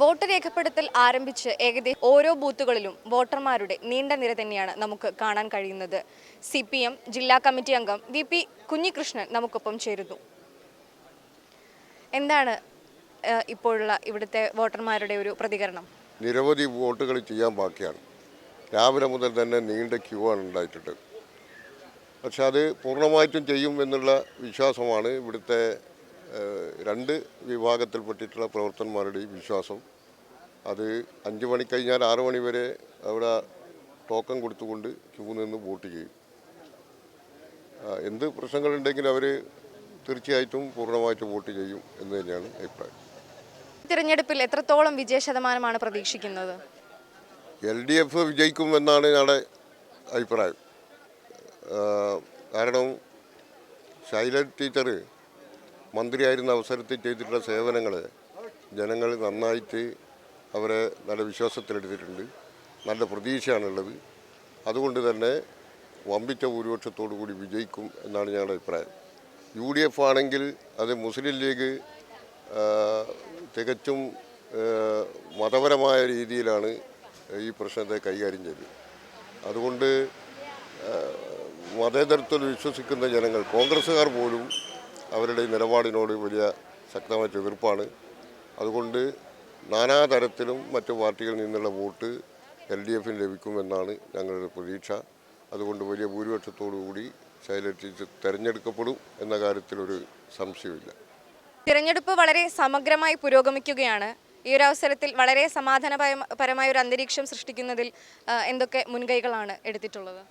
Vote രേഖപ്പെടുത്തൽ ആരംഭിച്ച് ഏകദേശം ഓരോ ബൂത്തുകളിലും വോട്ടർമാരുടെ നീണ്ട നിര തന്നെയാണ് നമുക്ക് കാണാൻ കഴിയുന്നത്. സി പി എം ജില്ലാ കമ്മിറ്റി അംഗം വി പി കുഞ്ഞികൃഷ്ണൻ നമുക്കൊപ്പം ചേരുന്നു. എന്താണ് ഇപ്പോഴുള്ള ഇവിടുത്തെ വോട്ടർമാരുടെ ഒരു പ്രതികരണം? നിരവധി വോട്ടുകൾ ചെയ്യാൻ ബാക്കിയാണ്. രാവിലെ മുതൽ തന്നെ നീണ്ട ക്യൂ ആണ് ഉണ്ടായിട്ടുണ്ട്. പക്ഷെ അത് പൂർണമായിട്ടും ചെയ്യും എന്നുള്ള വിശ്വാസമാണ് ഇവിടുത്തെ രണ്ട് വിഭാഗത്തിൽപ്പെട്ടിട്ടുള്ള പ്രവർത്തകന്മാരുടെയും വിശ്വാസം. അത് അഞ്ച് മണി കഴിഞ്ഞാൽ ആറ് മണി വരെ അവിടെ ടോക്കൺ കൊടുത്തുകൊണ്ട് ക്യൂ നിന്ന് വോട്ട് ചെയ്യും. എന്ത് പ്രശ്നങ്ങളുണ്ടെങ്കിലും അവർ തീർച്ചയായിട്ടും പൂർണമായിട്ട് വോട്ട് ചെയ്യും എന്ന് തന്നെയാണ് അഭിപ്രായം. തിരഞ്ഞെടുപ്പിൽ എത്രത്തോളം വിജയ ശതമാനമാണ് പ്രതീക്ഷിക്കുന്നത്? എൽ ഡി എഫ് വിജയിക്കും എന്നാണ് ഞങ്ങളുടെ അഭിപ്രായം. കാരണം ശൈലജ ടീച്ചർ മന്ത്രിയായിരുന്ന അവസരത്തിൽ ചെയ്തിട്ടുള്ള സേവനങ്ങൾ ജനങ്ങൾ നന്നായിട്ട് അവരെ നല്ല വിശ്വാസത്തിലെടുത്തിട്ടുണ്ട്. നല്ല പ്രതീക്ഷയാണുള്ളത്. അതുകൊണ്ട് തന്നെ വമ്പിച്ച ഭൂരിപക്ഷത്തോടു കൂടി വിജയിക്കും എന്നാണ് ഞങ്ങളുടെ അഭിപ്രായം. യു ഡി എഫ് ആണെങ്കിൽ അത് മുസ്ലിം ലീഗ് തികച്ചും മതപരമായ രീതിയിലാണ് ഈ പ്രശ്നത്തെ കൈകാര്യം ചെയ്തത്. അതുകൊണ്ട് മതേതരത്തിൽ വിശ്വസിക്കുന്ന ജനങ്ങൾ കോൺഗ്രസ്സുകാർ പോലും അവരുടെ നിലപാടിനോട് വലിയ ശക്തമായ എതിർപ്പാണ്. അതുകൊണ്ട് നാനാതരത്തിലും മറ്റു പാർട്ടികളിൽ നിന്നുള്ള വോട്ട് എൽ ഡി എഫിന് ലഭിക്കുമെന്നാണ് ഞങ്ങളുടെ പ്രതീക്ഷ. അതുകൊണ്ട് വലിയ ഭൂരിപക്ഷത്തോടു കൂടി ടീച്ചർ തിരഞ്ഞെടുക്കപ്പെടും എന്ന കാര്യത്തിലൊരു സംശയമില്ല തിരഞ്ഞെടുപ്പ് വളരെ സമഗ്രമായി പുരോഗമിക്കുകയാണ്. ഈ ഒരു അവസരത്തിൽ വളരെ സമാധാനപരമായ പരമായ ഒരു അന്തരീക്ഷം സൃഷ്ടിക്കുന്നതിൽ എന്തൊക്കെ മുൻകൈകളാണ് എടുത്തിട്ടുള്ളത്?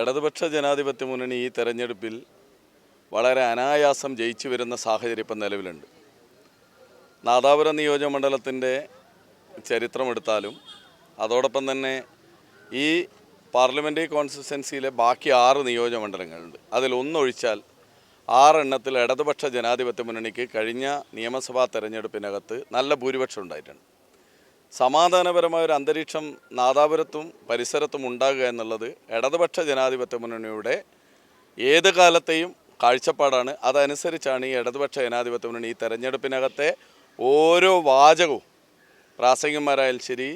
ഇടതുപക്ഷ ജനാധിപത്യ മുന്നണി ഈ തെരഞ്ഞെടുപ്പിൽ വളരെ അനായാസം ജയിച്ചു വരുന്ന സാഹചര്യം ഇപ്പം നിലവിലുണ്ട്. നാദാപുരം നിയോജകമണ്ഡലത്തിന്റെ ചരിത്രമെടുത്താലും അതോടൊപ്പം തന്നെ ഈ പാർലമെന്ററി കോൺസ്റ്റിറ്റ്യുവൻസിയിലെ ബാക്കി ആറ് നിയോജകമണ്ഡലങ്ങളുണ്ട്. അതിലൊന്നൊഴിച്ചാൽ ആറെണ്ണത്തിൽ ഇടതുപക്ഷ ജനാധിപത്യ മുന്നണിക്ക് കഴിഞ്ഞ നിയമസഭാ തെരഞ്ഞെടുപ്പിനകത്ത് നല്ല ഭൂരിപക്ഷം ഉണ്ടായിട്ടുണ്ട്. സമാധാനപരമായ ഒരു അന്തരീക്ഷം നാദാപുരത്തും പരിസരത്തും ഉണ്ടാകുക എന്നുള്ളത് ഇടതുപക്ഷ ജനാധിപത്യ മുന്നണിയുടെ ഏത് കാലത്തെയും കാഴ്ചപ്പാടാണ്. അതനുസരിച്ചാണ് ഈ ഇടതുപക്ഷ ജനാധിപത്യ മുന്നണി ഈ തെരഞ്ഞെടുപ്പിനകത്തെ ഓരോ വാചകവും. പ്രാസംഗികന്മാരായാലും ശരി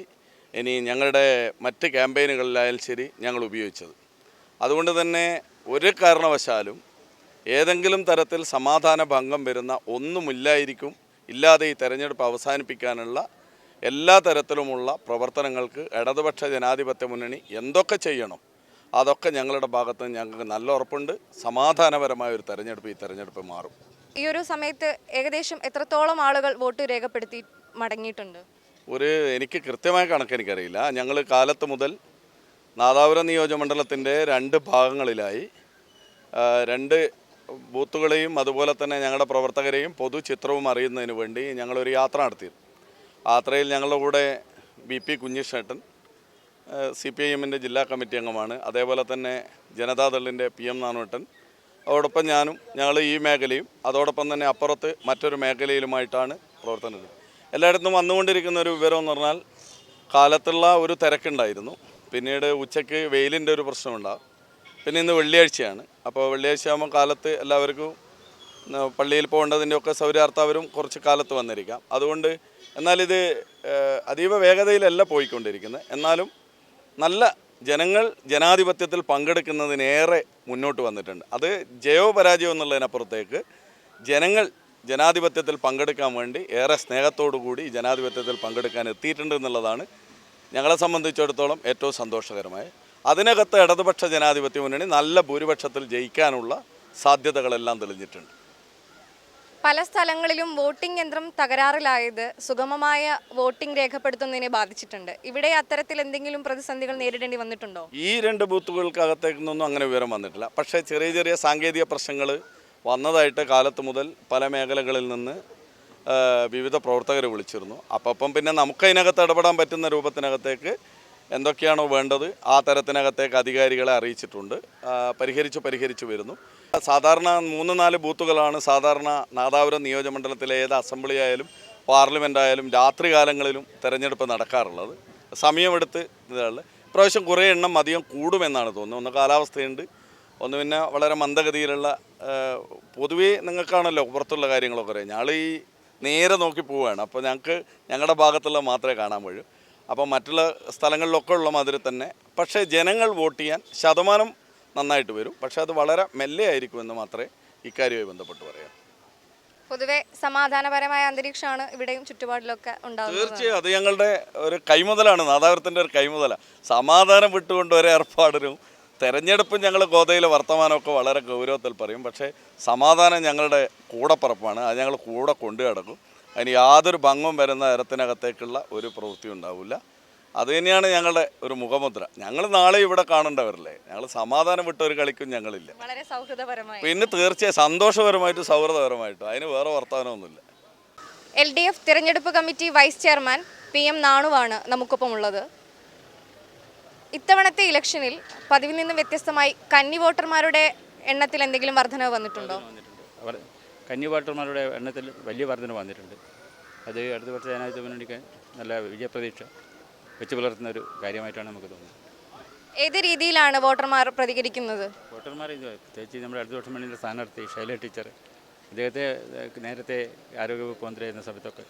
ഇനി ഞങ്ങളുടെ മറ്റ് ക്യാമ്പയിനുകളിലായാലും ശരി ഞങ്ങൾ ഉപയോഗിച്ചത്. അതുകൊണ്ട് തന്നെ ഒരു കാരണവശാലും ഏതെങ്കിലും തരത്തിൽ സമാധാന ഭംഗം വരുന്ന ഒന്നുമില്ലായിരിക്കും. ഇല്ലാതെ ഈ തെരഞ്ഞെടുപ്പ് അവസാനിപ്പിക്കാനുള്ള എല്ലാ തരത്തിലുമുള്ള പ്രവർത്തനങ്ങൾക്ക് ഇടതുപക്ഷ ജനാധിപത്യ മുന്നണി എന്തൊക്കെ ചെയ്യണം? അതൊക്കെ ഞങ്ങളുടെ ഭാഗത്ത് ഞങ്ങൾക്ക് നല്ല ഉറപ്പുണ്ട്. സമാധാനപരമായ ഒരു തെരഞ്ഞെടുപ്പ് ഈ തെരഞ്ഞെടുപ്പ് മാറും. ഈ ഒരു സമയത്ത് ഏകദേശം എത്രത്തോളം ആളുകൾ വോട്ട് രേഖപ്പെടുത്തി മടങ്ങിയിട്ടുണ്ട്? ഒരു എനിക്ക് കൃത്യമായ കണക്ക് എനിക്കറിയില്ല. ഞങ്ങൾ കാലത്ത് മുതൽ നാദാപുരം നിയോജകമണ്ഡലത്തിന്റെ രണ്ട് ഭാഗങ്ങളിലായി രണ്ട് ബൂത്തുകളെയും അതുപോലെ തന്നെ ഞങ്ങളുടെ പ്രവർത്തകരെയും പൊതു ചിത്രവും അറിയുന്നതിന് വേണ്ടി ഞങ്ങളൊരു യാത്ര നടത്തി യാത്രയിൽ ഞങ്ങളുടെ കൂടെ B P കുഞ്ഞിഷേട്ടൻ C P I എമ്മിന്റെ ജില്ലാ കമ്മിറ്റി അംഗമാണ്. അതേപോലെ തന്നെ ജനതാദളിന്റെ പി എം നാനോട്ടൻ അതോടൊപ്പം ഞാനും ഞങ്ങൾ ഈ മേഖലയും അതോടൊപ്പം തന്നെ അപ്പുറത്ത് മറ്റൊരു മേഖലയിലുമായിട്ടാണ് പ്രവർത്തനം ചെയ്തത്. എല്ലായിടത്തും വന്നുകൊണ്ടിരിക്കുന്ന ഒരു വിവരം എന്ന് പറഞ്ഞാൽ കാലത്തുള്ള ഒരു തിരക്കുണ്ടായിരുന്നു. പിന്നീട് ഉച്ചയ്ക്ക് വെയിലിന്റെ ഒരു പ്രശ്നമുണ്ടാകും പിന്നെ ഇന്ന് വെള്ളിയാഴ്ചയാണ്. അപ്പോൾ വെള്ളിയാഴ്ച ആകുമ്പോൾ കാലത്ത് എല്ലാവർക്കും പള്ളിയിൽ പോകേണ്ടതിന്റെ ഒക്കെ കുറച്ച് കാലത്ത് വന്നിരിക്കാം. അതുകൊണ്ട് എന്നാൽ ഇത് അതീവ വേഗതയിലല്ല പോയിക്കൊണ്ടിരിക്കുന്നത്. എന്നാലും നല്ല ജനങ്ങൾ ജനാധിപത്യത്തിൽ പങ്കെടുക്കുന്നതിനേറെ മുന്നോട്ട് വന്നിട്ടുണ്ട്. അത് ജയോ പരാജയം എന്നുള്ളതിനപ്പുറത്തേക്ക് ജനങ്ങൾ ജനാധിപത്യത്തിൽ പങ്കെടുക്കാൻ വേണ്ടി ഏറെ സ്നേഹത്തോടു കൂടി ജനാധിപത്യത്തിൽ പങ്കെടുക്കാൻ എത്തിയിട്ടുണ്ട് എന്നുള്ളതാണ് ഞങ്ങളെ സംബന്ധിച്ചിടത്തോളം ഏറ്റവും സന്തോഷകരമായ. അതിനകത്ത് ഇടതുപക്ഷ ജനാധിപത്യ മുന്നണി നല്ല ഭൂരിപക്ഷത്തിൽ ജയിക്കാനുള്ള സാധ്യതകളെല്ലാം തെളിഞ്ഞിട്ടുണ്ട്. പല സ്ഥലങ്ങളിലും വോട്ടിംഗ് യന്ത്രം തകരാറിലായത് സുഗമമായ വോട്ടിംഗ് രേഖപ്പെടുത്തുന്നതിനെ ബാധിച്ചിട്ടുണ്ട്. ഇവിടെ അത്തരത്തിൽ എന്തെങ്കിലും പ്രതിസന്ധികൾ നേരിടേണ്ടി വന്നിട്ടുണ്ടോ? ഈ രണ്ട് ബൂത്തുകൾക്കകത്തേക്ക് നിന്നൊന്നും അങ്ങനെ വിവരം വന്നിട്ടില്ല. പക്ഷേ ചെറിയ ചെറിയ സാങ്കേതിക പ്രശ്നങ്ങൾ വന്നതായിട്ട് കാലത്ത് മുതൽ പല മേഖലകളിൽ നിന്ന് വിവിധ പ്രവർത്തകരെ വിളിച്ചിരുന്നു. അപ്പം പിന്നെ നമുക്ക് അതിനകത്ത് ഇടപെടാൻ പറ്റുന്ന രൂപത്തിനകത്തേക്ക് എന്തൊക്കെയാണോ വേണ്ടത് ആ തരത്തിനകത്തേക്ക് അധികാരികളെ അറിയിച്ചിട്ടുണ്ട്. പരിഹരിച്ചു പരിഹരിച്ചു വരുന്നു. സാധാരണ മൂന്ന് നാല് ബൂത്തുകളാണ് സാധാരണ നാദാപുരം നിയോജകമണ്ഡലത്തിലെ ഏത് അസംബ്ലി ആയാലും പാർലമെന്റ് ആയാലും രാത്രി കാലങ്ങളിലും തെരഞ്ഞെടുപ്പ് നടക്കാറുള്ളത്. സമയമെടുത്ത് ഇതാണ്. ഇപ്രാവശ്യം കുറേ എണ്ണം അധികം കൂടുമെന്നാണ് തോന്നുന്നത്. ഒന്ന് കാലാവസ്ഥയുണ്ട് ഒന്ന് പിന്നെ വളരെ മന്ദഗതിയിലുള്ള പൊതുവേ നിങ്ങൾക്കാണല്ലോ പുറത്തുള്ള കാര്യങ്ങളൊക്കെ അറിയാം. ഞങ്ങൾ ഈ നേരെ നോക്കി പോവുകയാണ് അപ്പോൾ ഞങ്ങൾക്ക് ഞങ്ങളുടെ ഭാഗത്തുള്ള മാത്രമേ കാണാൻ കഴിയൂ അപ്പോൾ മറ്റുള്ള സ്ഥലങ്ങളിലൊക്കെ ഉള്ള മാതിരി തന്നെ. പക്ഷേ ജനങ്ങൾ വോട്ട് ചെയ്യാൻ ശതമാനം നന്നായിട്ട് വരും. പക്ഷേ അത് വളരെ മെല്ലെ ആയിരിക്കുമെന്ന് മാത്രമേ ഇക്കാര്യവുമായി ബന്ധപ്പെട്ട് പറയാം. പൊതുവെ സമാധാനപരമായ അന്തരീക്ഷമാണ് ഇവിടെയും ചുറ്റുപാടിലൊക്കെ ഉണ്ടാകുന്നത്. തീർച്ചയായും അത് ഞങ്ങളുടെ ഒരു കൈമുതലാണ്. നാദാപുരത്തിന്റെ ഒരു കൈമുതല. സമാധാനം വിട്ടുകൊണ്ട് ഒരു ഏർപ്പാടിനും തെരഞ്ഞെടുപ്പും ഞങ്ങൾ ഗോതയിലെ വർത്തമാനമൊക്കെ വളരെ ഗൗരവത്തിൽ പറയും. പക്ഷേ സമാധാനം ഞങ്ങളുടെ കൂടപ്പറപ്പാണ്. അത് ഞങ്ങൾ കൂടെ കൊണ്ടു കിടക്കും അതിന് യാതൊരു ഭംഗം വരുന്ന തരത്തിനകത്തേക്കുള്ള ഒരു പ്രവൃത്തി ഉണ്ടാവില്ല. അത് തന്നെയാണ് ഞങ്ങളുടെ ഒരു മുഖമുദ്ര. ഞങ്ങൾ നാളെ ഇവിടെ കാണേണ്ടവരല്ലേ? ഞങ്ങൾ സമാധാനം വിട്ട ഒരു കളിക്കും ഞങ്ങളില്ല. വളരെ സൗഹൃദപരമായി. പിന്നെ തീർച്ചയായും സന്തോഷപരമായിട്ടും സൗഹൃദപരമായിട്ടും. അതിന് വേറെ വർത്തമാനമൊന്നുമില്ല എൽ ഡി എഫ് തിരഞ്ഞെടുപ്പ് committee vice chairman P M നാണുവാണ് നമുക്കൊപ്പം ഉള്ളത് ഇത്തവണത്തെ ഇലക്ഷനിൽ പതിവിൽ നിന്നും വ്യത്യസ്തമായി കന്നി വോട്ടർമാരുടെ എണ്ണത്തിൽ എന്തെങ്കിലും വർധനവ് വന്നിട്ടുണ്ടോ? വന്നിട്ടുണ്ട് അവർ കന്നി വോട്ടർമാരുടെ എണ്ണത്തിൽ വലിയ വർധന വന്നിട്ടുണ്ട്. അത് അടുത്ത വർഷം അതിനകത്ത് മുന്നണിക്ക് നല്ല വിജയപ്രതീക്ഷ വെച്ച് പുലർത്തുന്ന ഒരു കാര്യമായിട്ടാണ് നമുക്ക് തോന്നുന്നത്. ഏത് രീതിയിലാണ് വോട്ടർമാർ പ്രതികരിക്കുന്നത്? വോട്ടർമാർ ഇത് പ്രത്യേകിച്ച് നമ്മുടെ അടുത്ത വർഷം മുന്നിലെ സ്ഥാനാർത്ഥി ശൈല ടീച്ചർ അദ്ദേഹത്തെ നേരത്തെ ആരോഗ്യവകുപ്പ് മന്ത്രിയായിരുന്ന സമയത്തൊക്കെ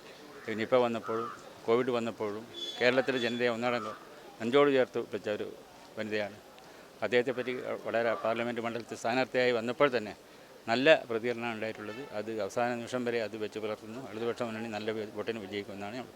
നിപ്പ വന്നപ്പോഴും കോവിഡ് വന്നപ്പോഴും കേരളത്തിലെ ജനതയെ ഒന്നടങ്കം നെഞ്ചോട് ചേർത്ത് വെച്ച ഒരു വനിതയാണ്. അദ്ദേഹത്തെ പറ്റി വളരെ പാർലമെന്റ് മണ്ഡലത്തിൽ സ്ഥാനാർത്ഥിയായി വന്നപ്പോൾ തന്നെ നല്ല പ്രതികരണമാണ് ഉണ്ടായിട്ടുള്ളത്. അത് അവസാന നിമിഷം വരെ അത് വെച്ച് പുലർത്തുന്നു. ഇടതുപക്ഷ മുന്നണി നല്ല വോട്ടിന് വിജയിക്കുമെന്നാണ് ഞാൻ